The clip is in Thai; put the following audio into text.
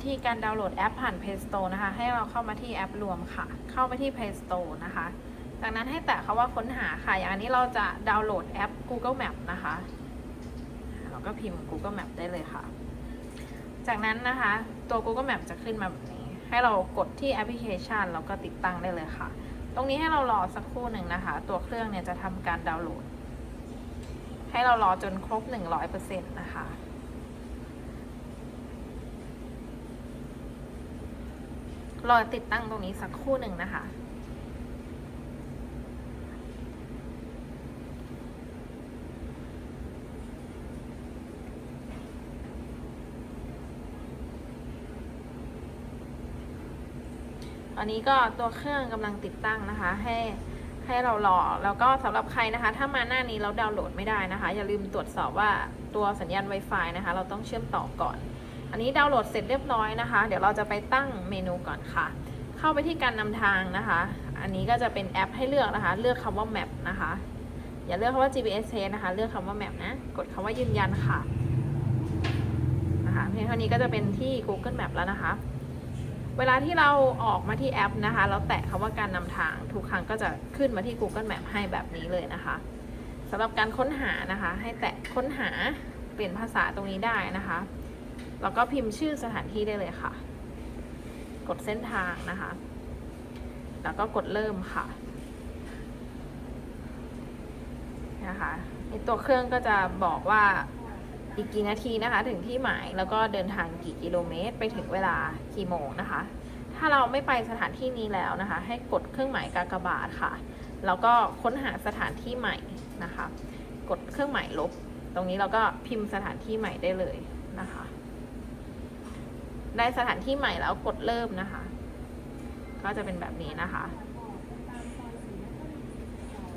วิธีการดาวน์โหลดแอปผ่าน Play Store นะคะ ให้เราเข้ามาที่แอปรวมค่ะ เข้าไปที่ Play Store นะคะ จากนั้นให้แตะคำว่าค้นหาค่ะ อย่างนนี้เราจะดาวน์โหลดแอป Google Map นะคะ เราก็พิมพ์ Google Map ได้เลยค่ะ จากนั้นนะคะตัว Google Map จะขึ้นมาแบบนี้ ให้เรากดที่แอปพลิเคชันแล้วก็ติดตั้งได้เลยค่ะ ตรงนี้ให้เรารอสักครู่หนึ่งนะคะ ตัวเครื่องเนี่ยจะทำการดาวน์โหลด ให้เรารอจนครบ 100%นะคะ รอติดตั้งตรงนี้สักครู่หนึ่งนะคะ ตอนนี้ก็ตัวเครื่องกำลังติดตั้งนะคะ ให้ให้เรารอแล้วก็สำหรับใครนะคะ ถ้ามาหน้านี้แล้วดาวน์โหลดไม่ได้นะคะ อย่าลืมตรวจสอบว่าตัวสัญญาณ Wi-Fi นะคะ เราต้องเชื่อมต่อก่อน อันนี้ดาวน์โหลดเสร็จเรียบร้อยนะคะ เดี๋ยวเราจะไปตั้งเมนูก่อนค่ะ เข้าไปที่การนำทางนะคะ อันนี้ก็จะเป็นแอปให้เลือกนะคะ เลือกคำว่า map นะคะ อย่าเลือกคำว่า GPS นะคะ เลือกคำว่า map นะ กดคำว่ายืนยันค่ะนะคะเพียงเท่านี้ก็จะเป็นที่ Google Map แล้วนะคะ เวลาที่เราออกมาที่แอปนะคะ เราแตะคำว่าการนำทาง ทุกครั้งก็จะขึ้นมาที่ Google Map ให้แบบนี้เลยนะคะสำหรับการค้นหานะคะ ให้แตะค้นหาเปลี่ยนภาษาตรงนี้ได้นะคะ แล้วก็พิมพ์ชื่อสถานที่ได้เลยค่ะ กดเส้นทางนะคะ แล้วก็กดเริ่มค่ะนะคะในตัวเครื่องก็จะบอกว่าอีกกี่นาทีนะคะ ถึงที่หมายแล้วก็เดินทางกี่กิโลเมตร ไปถึงเวลากี่โมงนะคะ ถ้าเราไม่ไปสถานที่นี้แล้วนะคะ ให้กดเครื่องหมายกากบาทค่ะ แล้วก็ค้นหาสถานที่ใหม่นะคะ กดเครื่องหมายลบ ตรงนี้เราก็พิมพ์สถานที่ใหม่ได้เลยนะคะ ได้สถานที่ใหม่แล้วกดเริ่มนะคะ ก็จะเป็นแบบนี้นะคะ